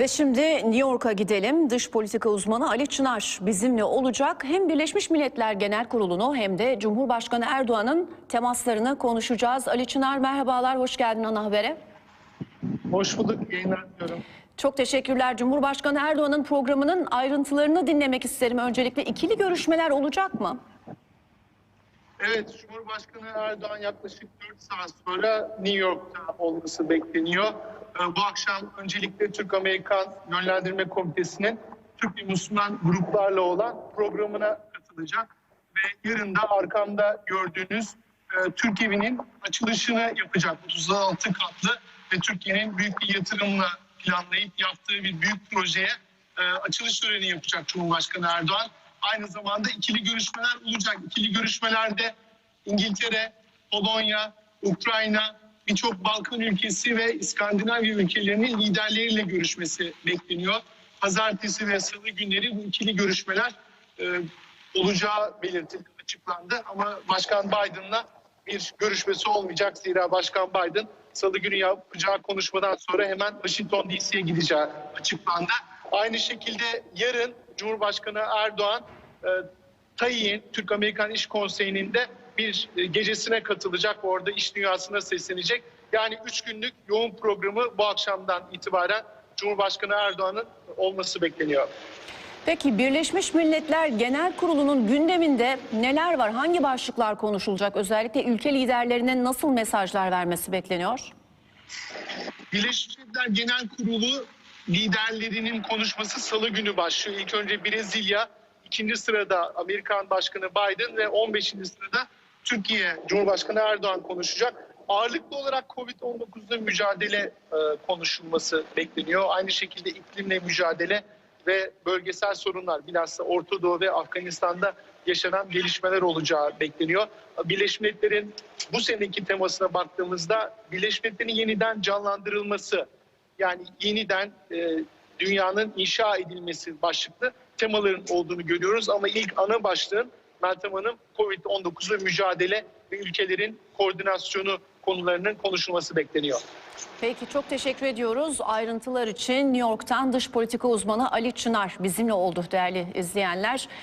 Ve şimdi New York'a gidelim. Dış politika uzmanı Ali Çınar bizimle olacak. Hem Birleşmiş Milletler Genel Kurulu'nu hem de Cumhurbaşkanı Erdoğan'ın temaslarını konuşacağız. Ali Çınar merhabalar, hoş geldin ana habere. Hoş bulduk, yayınlar diliyorum. Çok teşekkürler. Cumhurbaşkanı Erdoğan'ın programının ayrıntılarını dinlemek isterim. Öncelikle ikili görüşmeler olacak mı? Evet, Cumhurbaşkanı Erdoğan yaklaşık 4 saat sonra New York'ta olması bekleniyor. Ee, Bu akşam öncelikle Türk-Amerikan Yönlendirme Komitesi'nin Türk ve Müslüman gruplarla olan programına katılacak. Ve yarın da arkamda gördüğünüz e, Türk Evi'nin açılışını yapacak. 36 katlı ve Türkiye'nin büyük bir yatırımla planlayıp yaptığı bir büyük projeye e, açılış töreni yapacak Cumhurbaşkanı Erdoğan. Aynı zamanda ikili görüşmeler olacak. İkili görüşmelerde İngiltere, Polonya, Ukrayna, birçok Balkan ülkesi ve İskandinavya ülkelerinin liderleriyle görüşmesi bekleniyor. Pazartesi ve salı günleri bu ikili görüşmeler e, olacağı belirtildi, açıklandı. Ama Başkan Biden'la bir görüşmesi olmayacak. Zira Başkan Biden salı günü yapacağı konuşmadan sonra hemen Washington DC'ye gideceği açıklandı. Aynı şekilde yarın Cumhurbaşkanı Erdoğan e, TAİ'nin Türk-Amerikan İş Konseyi'nin de bir e, gecesine katılacak. Orada iş dünyasına seslenecek. Yani üç günlük yoğun programı bu akşamdan itibaren Cumhurbaşkanı Erdoğan'ın olması bekleniyor. Peki Birleşmiş Milletler Genel Kurulu'nun gündeminde neler var? Hangi başlıklar konuşulacak? Özellikle ülke liderlerine nasıl mesajlar vermesi bekleniyor? Birleşmiş Milletler Genel Kurulu liderlerinin konuşması salı günü başlıyor. İlk önce Brezilya, ikinci sırada Amerikan Başkanı Biden ve 15. sırada Türkiye Cumhurbaşkanı Erdoğan konuşacak. Ağırlıklı olarak Covid-19'la mücadele e, konuşulması bekleniyor. Aynı şekilde iklimle mücadele ve bölgesel sorunlar bilhassa Orta Doğu ve Afganistan'da yaşanan gelişmeler olacağı bekleniyor. Birleşmiş Milletler'in bu seneki temasına baktığımızda Birleşmiş Milletler'in yeniden canlandırılması yani yeniden e, dünyanın inşa edilmesi başlıklı temaların olduğunu görüyoruz. Ama ilk ana başlığın Meltem Hanım Covid-19 ve mücadele ve ülkelerin koordinasyonu konularının konuşulması bekleniyor. Peki çok teşekkür ediyoruz. Ayrıntılar için New York'tan dış politika uzmanı Ali Çınar bizimle oldu değerli izleyenler.